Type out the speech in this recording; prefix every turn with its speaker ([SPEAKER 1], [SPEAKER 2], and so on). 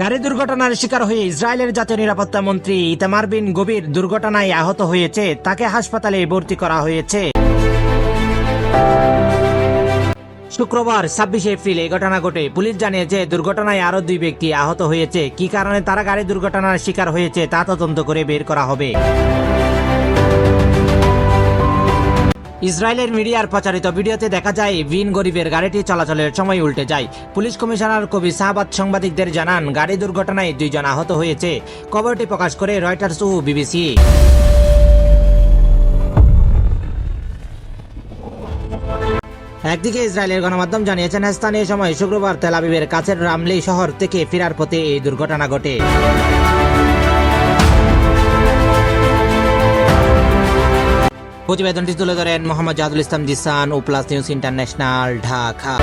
[SPEAKER 1] গাড়ি দুর্ঘটনার শিকার হয়ে ইসরায়েলের জাতীয় নিরাপত্তা মন্ত্রী ইতামার বিন গভীর দুর্ঘটনায় আহত হয়েছে। তাকে হাসপাতালে ভর্তি করা হয়েছে। শুক্রবার ছাব্বিশে এপ্রিল এই ঘটনা ঘটে। পুলিশ জানিয়েছে, দুর্ঘটনায় আরও দুই ব্যক্তি আহত হয়েছে। কি কারণে তারা গাড়ি দুর্ঘটনার শিকার হয়েছে তা তদন্ত করে বের করা হবে। ইসরায়েলের মিডিয়ার প্রচারিত ভিডিওতে দেখা যায় বিন গরিবের গাড়িটি চলাচলের সময় উল্টে যায়। পুলিশ কমিশনার কবি সাহাবাদ সাংবাদিকদের জানান, গাড়ি দুর্ঘটনায় দুইজন আহত হয়েছে। খবরটি প্রকাশ করে রয়টার্স ও বিবিসি। একদিকে ইসরায়েলের গণমাধ্যম জানিয়েছেন, স্থানীয় সময় শুক্রবার তেলাবিবের কাছের রামলি শহর থেকে ফেরার পথে এই দুর্ঘটনা ঘটে। প্রতিবেদনটি তুলে ধরেন মোহাম্মদ জাহাদুল ইসলাম জিসান ও প্লাস নিউজ ইন্টারন্যাশনাল ঢাকা।